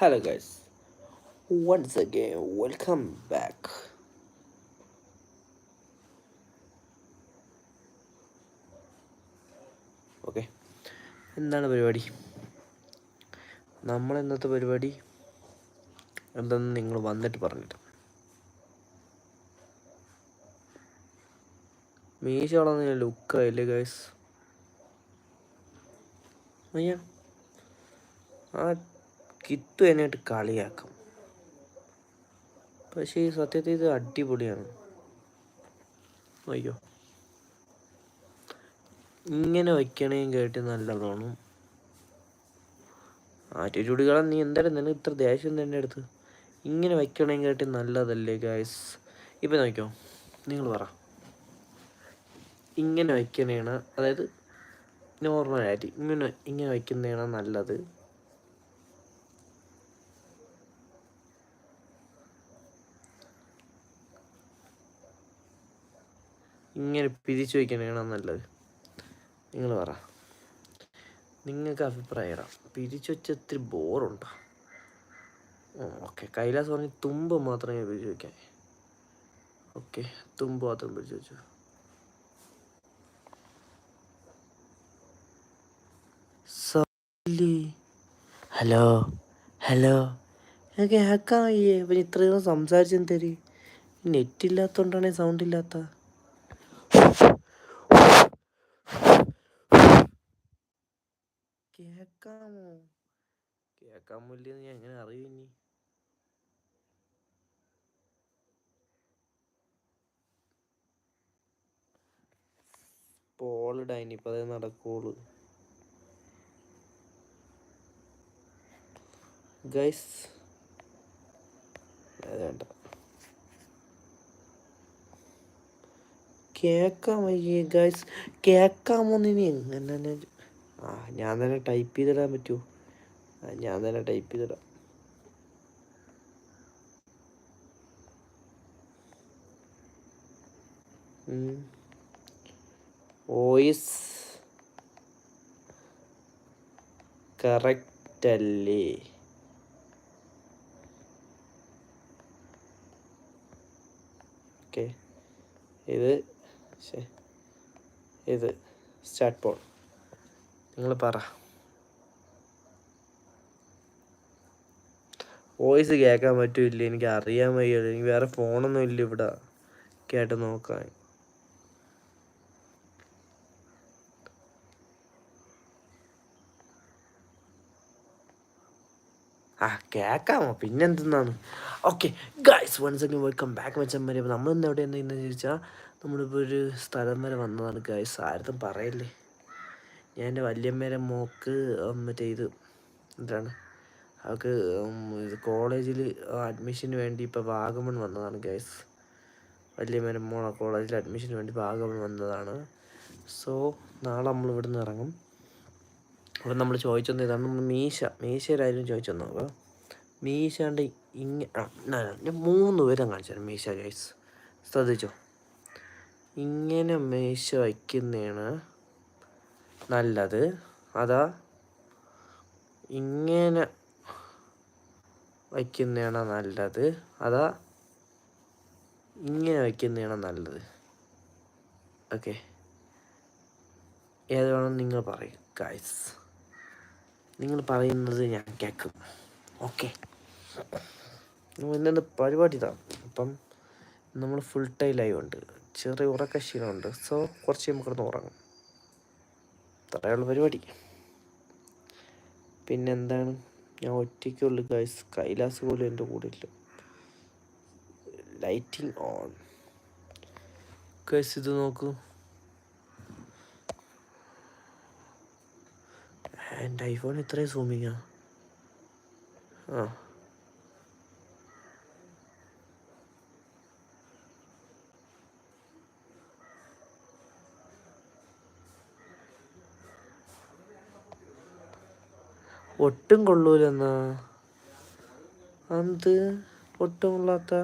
Hello guys, once again welcome back. Okay എന്താണ് പരിപാടി? നമ്മൾ ഇന്നത്തെ പരിപാടി എന്തെന്ന് നിങ്ങൾ വന്നിട്ട് പറഞ്ഞിട്ട്. മീശ വളർന്ന ലുക്കായില്ലേ ഗൈസ് അയ്യാ. ആ കിത്തു എന്നിട്ട് കളിയാക്കും. പക്ഷേ ഈ സത്യത്തിൽ ഇത് അടിപൊളിയാണ്. അയ്യോ. ഇങ്ങനെ വയ്ക്കണേ കേട്ട് നല്ലതാണ് ആറ്റിറ്റ്യൂഡുകളെ നീ എന്തായാലും നിനക്ക് ഇത്ര ദേഷ്യം തന്നെ എടുത്ത് ഇങ്ങനെ വയ്ക്കണേ കേട്ട് നല്ലതല്ലേ ഗായ്സ് ഇപ്പം നോക്കിയോ നിങ്ങൾ പറ. ഇങ്ങനെ വയ്ക്കണേണ് അതായത് നോർമലായിട്ട് ഇങ്ങനെ ഇങ്ങനെ വയ്ക്കുന്നതാണ് നല്ലത്. ഇങ്ങനെ പിരിച്ചു വയ്ക്കണേണോ നല്ലത്? നിങ്ങൾ പറ. നിങ്ങൾക്ക് അഭിപ്രായം പിരിച്ചു വെച്ച ഇത്തിരി ബോറുണ്ടോ? ഓക്കെ. കൈലാസ് പറഞ്ഞ് തുമ്പ് മാത്രമേ പിരിച്ചു വയ്ക്കാൻ ഓക്കെ. തുമ്പ് മാത്രം പിരിച്ചു വെച്ചു. ഹലോ. ഹലോ. കേൾക്കാൻ വയ്യേ പിന്നെ ഇത്രയും തരി നെറ്റ് ഇല്ലാത്തോണ്ടാണ് സൗണ്ട് ഇല്ലാത്ത. കേക്കാമോ? കേക്കാമോ ഇല്ലെന്ന് ഞാൻ എങ്ങനെ അറിയും ഇനി? പോളിടാ ഇനിയിപ്പോൾ അതേ നടക്കുള്ളൂ. ഗൈസ് വേണ്ട കേക്കാൻ വയ്യേ ഗൈസ് കേക്കാമോ ഇനി എങ്ങനെ ആ ഞാൻ തന്നെ ടൈപ്പ് ചെയ്തിടാൻ പറ്റുമോ ഞാൻ തന്നെ ടൈപ്പ് ചെയ്തിടാം. വോയിസ് കറക്റ്റ് അല്ലേ? ഓക്കെ ഇത് ഇത് സ്റ്റാർട്ട് പോൾ നിങ്ങൾ പറ. വോയിസ് കേൾക്കാൻ പറ്റില്ല? എനിക്ക് അറിയാൻ വയ്യ. എനിക്ക് വേറെ ഫോണൊന്നും ഇല്ല ഇവിടെ. കേട്ട് നോക്കാൻ. ആ കേൾക്കാമോ? പിന്നെന്തെന്നാണ്? Okay guys one second welcome back വെച്ചമ്മരെ അപ്പോൾ നമ്മളിന്ന് എവിടെ എന്താ ചോദിച്ചാൽ നമ്മളിപ്പോൾ ഒരു സ്ഥലം വരെ വന്നതാണ് ഗൈസ് ആരും പറയല്ലേ? ഞാൻ എന്റെ വല്യമ്മേരെ മോക്ക് മറ്റേ ഇത് എന്താണ്? അവൾക്ക് കോളേജിൽ അഡ്മിഷന് വേണ്ടി ഇപ്പോൾ വാഗമൺ വന്നതാണ് ഗൈസ് വല്യമ്മേരെ മോളെ കോളേജിൽ അഡ്മിഷന് വേണ്ടി വാഗമൺ വന്നതാണ്. സോ നാളെ നമ്മൾ ഇവിടെ നിന്ന് ഇറങ്ങും. അപ്പം നമ്മൾ ചോദിച്ചത് ഇതാണ് നമ്മൾ മീശ മീശയിലായാലും ചോദിച്ചെന്നു അപ്പോൾ മീശാണ്ട് ഇങ്ങനെ മൂന്ന് പേരും കാണിച്ചു മീശ ഗൈസ് ശ്രദ്ധിച്ചോ? ഇങ്ങനെ മീശ വയ്ക്കുന്നതാണ്. നല്ലത്. അതാ ഇങ്ങനെ വയ്ക്കുന്നതാണ് നല്ലത്. അതാ ഇങ്ങനെ വയ്ക്കുന്നതാണ് നല്ലത്. ഓക്കെ. ഏത് വേണം നിങ്ങൾ പറയും ഗായ്സ് നിങ്ങൾ പറയുന്നത് ഞാൻ കേൾക്കും ഓക്കെ. ഇന്നു പരിപാടി ഇതാണ് അപ്പം നമ്മൾ ഫുൾ ടൈം ലൈവ് ഉണ്ട്. ചെറിയ ഉറക്ക ക്ഷീണമുണ്ട് സോ കുറച്ച് നമുക്ക് ഉറങ്ങും. അത്രയുള്ള പരിപാടി. പിന്നെന്താണ്? ഞാൻ ഒറ്റയ്ക്കുള്ളു ഗൈസ് കൈലാസ് പോലും എന്റെ കൂടെ ഇല്ല. ലൈറ്റിംഗ് ഓൺ ഗൈസ് ഇത് നോക്കൂ. എന്റെ ഐഫോൺ ഇത്രയും സൂമിങ്ങാ ആ. ഒട്ടും കൊള്ളൂലെന്നാ? അത് ഒട്ടും കൊള്ളാത്ത